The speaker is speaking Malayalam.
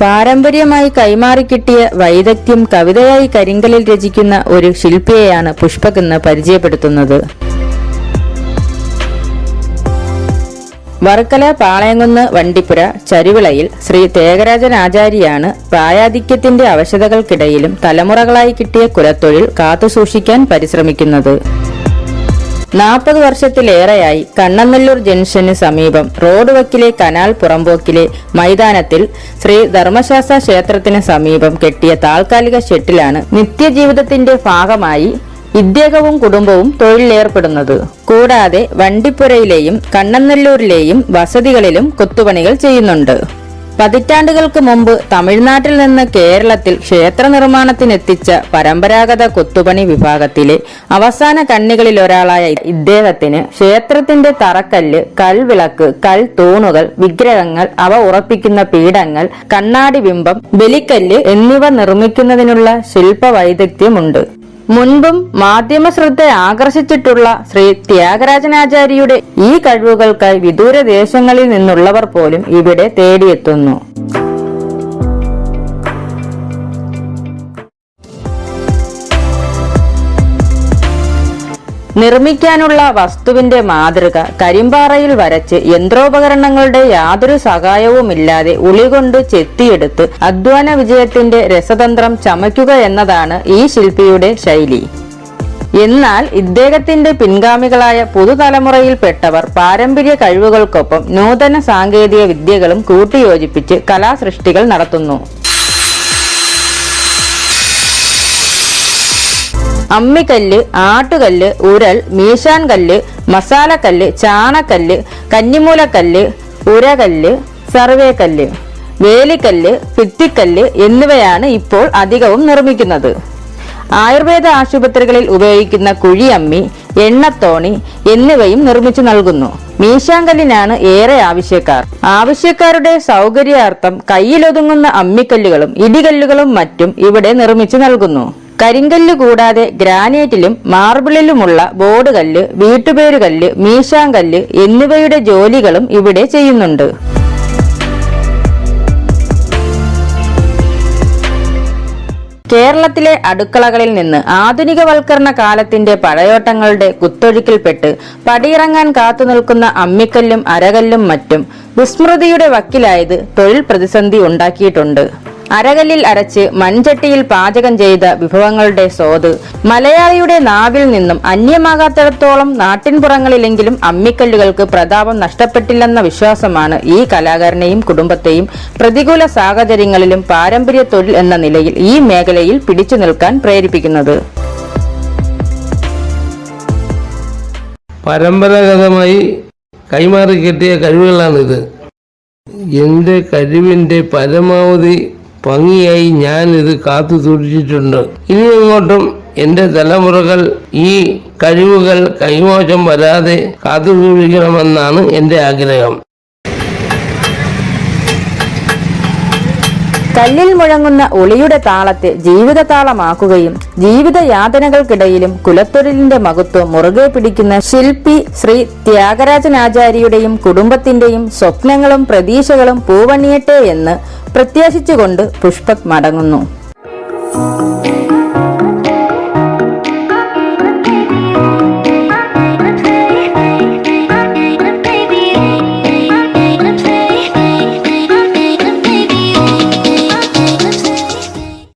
പാരമ്പര്യമായി കൈമാറിക്കിട്ടിയ വൈദഗ്ധ്യം കവിതയായി കരിങ്കലിൽ രചിക്കുന്ന ഒരു ശില്പിയെയാണ് പുഷ്പക് എന്ന് പരിചയപ്പെടുത്തുന്നത്. വർക്കല പാളയങ്കുന്ന് വണ്ടിപ്പുര ചരുവിളയിൽ ശ്രീ തേകരാജൻ ആചാര്യാണ് പ്രായാധിക്യത്തിന്റെ അവശതകൾക്കിടയിലും തലമുറകളായി കിട്ടിയ കുലത്തൊഴിൽ കാത്തുസൂക്ഷിക്കാൻ പരിശ്രമിക്കുന്നത്. നാൽപ്പത് വർഷത്തിലേറെയായി കണ്ണനല്ലൂർ ജംഗ്ഷന് സമീപം റോഡ് വക്കിലെ കനാൽ പുറമ്പോക്കിലെ മൈതാനത്തിൽ ശ്രീ ധർമ്മശാസ്ത്ര ക്ഷേത്രത്തിന് സമീപം കെട്ടിയ താൽക്കാലിക ഷെട്ടിലാണ് നിത്യജീവിതത്തിന്റെ ഭാഗമായി ഇദ്ദേഹവും കുടുംബവും തൊഴിലിലേർപ്പെടുന്നത്. കൂടാതെ വണ്ടിപ്പുരയിലെയും കണ്ണനല്ലൂരിലെയും വസതികളിലും കൊത്തുപണികൾ ചെയ്യുന്നുണ്ട്. പതിറ്റാണ്ടുകൾക്ക് മുമ്പ് തമിഴ്നാട്ടിൽ നിന്ന് കേരളത്തിൽ ക്ഷേത്ര നിർമ്മാണത്തിനെത്തിച്ച പരമ്പരാഗത കൊത്തുപണി വിഭാഗത്തിലെ അവസാന കണ്ണികളിൽ ഒരാളായ ഇദ്ദേഹത്തിന് ക്ഷേത്രത്തിന്റെ തറക്കല്ല് കൽവിളക്ക് കൽ തൂണുകൾ വിഗ്രഹങ്ങൾ അവ ഉറപ്പിക്കുന്ന പീഠങ്ങൾ കണ്ണാടി ബിംബം ബലിക്കല്ല് എന്നിവ നിർമ്മിക്കുന്നതിനുള്ള ശില്പ വൈദഗ്ധ്യമുണ്ട് മുൻപും മാധ്യമ ശ്രദ്ധ ആകർഷിച്ചിട്ടുള്ള ശ്രീ ത്യാഗരാജനാചാര്യയുടെ ഈ കഴിവുകൾക്കായി വിദൂര ദേശങ്ങളിൽ നിന്നുള്ളവർ പോലും ഇവിടെ തേടിയെത്തുന്നു. നിർമ്മിക്കാനുള്ള വസ്തുവിന്റെ മാതൃക കരിമ്പാറയിൽ വരച്ച് യന്ത്രോപകരണങ്ങളുടെ യാതൊരു സഹായവുമില്ലാതെ ഉളികൊണ്ട് ചെത്തിയെടുത്ത് അധ്വാന വിജയത്തിന്റെ രസതന്ത്രം ചമയ്ക്കുക എന്നതാണ് ഈ ശില്പിയുടെ ശൈലി. എന്നാൽ ഇദ്ദേഹത്തിന്റെ പിൻഗാമികളായ പുതുതലമുറയിൽപ്പെട്ടവർ പാരമ്പര്യ കഴിവുകൾക്കൊപ്പം നൂതന സാങ്കേതിക വിദ്യകളും കൂട്ടിയോജിപ്പിച്ച് കലാസൃഷ്ടികൾ നടത്തുന്നു. അമ്മിക്കല്ല് ആട്ടുകല്ല് ഉരൽ മീശാൻ കല്ല് മസാലക്കല്ല് ചാണക്കല്ല് കന്നിമൂലക്കല്ല് ഉരകല്ല് സർവേക്കല്ല് വേലിക്കല്ല് ഭിത്തിക്കല്ല് എന്നിവയാണ് ഇപ്പോൾ അധികവും നിർമ്മിക്കുന്നത്. ആയുർവേദ ആശുപത്രികളിൽ ഉപയോഗിക്കുന്ന കുഴിയമ്മി എണ്ണത്തോണി എന്നിവയും നിർമ്മിച്ചു നൽകുന്നു. മീശാങ്കല്ലിനാണ് ഏറെ ആവശ്യക്കാർ. ആവശ്യക്കാരുടെ സൗകര്യാർത്ഥം കയ്യിലൊതുങ്ങുന്ന അമ്മിക്കല്ലുകളും ഇടികല്ലുകളും മറ്റും ഇവിടെ നിർമ്മിച്ചു നൽകുന്നു. കരിങ്കല്ല് കൂടാതെ ഗ്രാനൈറ്റിലും മാർബിളിലുമുള്ള ബോർഡ് കല്ല് വീട്ടുപേരുകല്ല് മീശാങ്കല്ല് എന്നിവയുടെ ജോലികളും ഇവിടെ ചെയ്യുന്നുണ്ട്. കേരളത്തിലെ അടുക്കളകളിൽ നിന്ന് ആധുനികവൽക്കരണ കാലത്തിന്റെ പഴയോട്ടങ്ങളുടെ കുത്തൊഴുക്കിൽപ്പെട്ട് പടിയിറങ്ങാൻ കാത്തുനിൽക്കുന്ന അമ്മിക്കല്ലും അരകല്ലും മറ്റും വിസ്മൃതിയുടെ വക്കിലായത് തൊഴിൽ പ്രതിസന്ധി ഉണ്ടാക്കിയിട്ടുണ്ട്. അരകല്ലിൽ അരച്ച് മൺചട്ടിയിൽ പാചകം ചെയ്ത വിഭവങ്ങളുടെ സ്വാദ് മലയാളിയുടെ നാവിൽ നിന്നും അന്യമാകാത്തിടത്തോളം നാട്ടിൻപുറങ്ങളിലെങ്കിലും അമ്മിക്കല്ലുകൾക്ക് പ്രതാപം നഷ്ടപ്പെട്ടില്ലെന്ന വിശ്വാസമാണ് ഈ കലാകാരനെയും കുടുംബത്തെയും പ്രതികൂല സാഹചര്യങ്ങളിലും പാരമ്പര്യ തൊഴിൽ എന്ന നിലയിൽ ഈ മേഖലയിൽ പിടിച്ചു നിൽക്കാൻ പ്രേരിപ്പിക്കുന്നത്. പരമ്പരാഗതമായി കൈമാറി കിട്ടിയ കഴിവുകളാണിത്. എന്റെ കഴിവിന്റെ പരമാവധി ഭംഗിയായി ഞാൻ ഇത് കാത്തു സൂക്ഷിച്ചിട്ടുണ്ട്. ഇനി അങ്ങോട്ടും എന്റെ തലമുറകൾ ഈ കഴിവുകൾ കൈമോശം വരാതെ കാത്തു സൂക്ഷിക്കണമെന്നാണ് എന്റെ ആഗ്രഹം. കല്ലിൽ മുഴങ്ങുന്ന ഒളിയുടെ താളത്തെ ജീവിത താളമാക്കുകയും ജീവിത യാതനകൾക്കിടയിലും കുലത്തൊഴിലിന്റെ മഹത്വം മുറുകെ പിടിക്കുന്ന ശില്പി ശ്രീ ത്യാഗരാജനാചാര്യയുടെയും കുടുംബത്തിന്റെയും സ്വപ്നങ്ങളും പ്രതീക്ഷകളും പൂവണിയട്ടെ എന്ന് പ്രത്യാശിച്ചുകൊണ്ട് പുഷ്പക് മടങ്ങുന്നു.